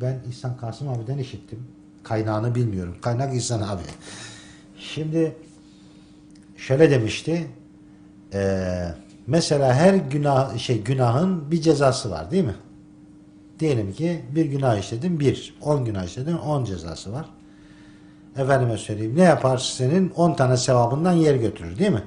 ben İhsan Kasım abiden işittim. Kaynağını bilmiyorum. Kaynak İhsan abi. Şimdi şöyle demişti. eee, mesela her günah şey günahın bir cezası var değil mi? Diyelim ki bir günah işledin bir, on günah işledin on cezası var. Efendime söyleyeyim ne yapar senin on tane sevabından yer götürür değil mi?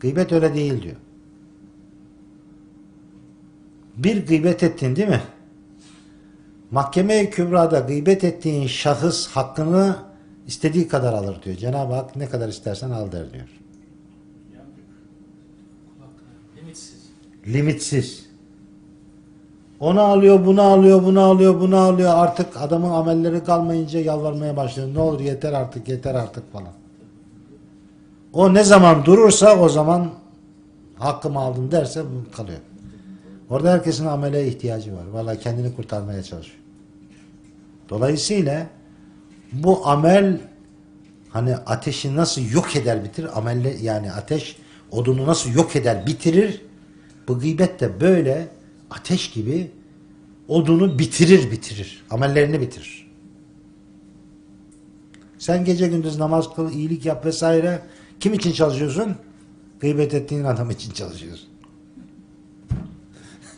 Gıybet öyle değil diyor. Bir gıybet ettin değil mi? Mahkeme-i Kübra'da gıybet ettiğin şahıs hakkını istediği kadar alır diyor. Cenab-ı Hak ne kadar istersen al der diyor. Limitsiz. Limitsiz. Onu alıyor, bunu alıyor, bunu alıyor, bunu alıyor. Artık adamın amelleri kalmayınca yalvarmaya başlıyor. Ne olur yeter artık, yeter artık falan. O ne zaman durursa o zaman hakkımı aldım derse kalıyor. Orada herkesin amele ihtiyacı var. Vallahi kendini kurtarmaya çalışıyor. Dolayısıyla bu amel hani ateşi nasıl yok eder bitirir amelle yani ateş odunu nasıl yok eder bitirir? Bu gıybet de böyle ateş gibi odunu bitirir bitirir. Amellerini bitirir. Sen gece gündüz namaz kıl iyilik yap vesaire. Kim için çalışıyorsun? Gıybet ettiğin adam için çalışıyorsun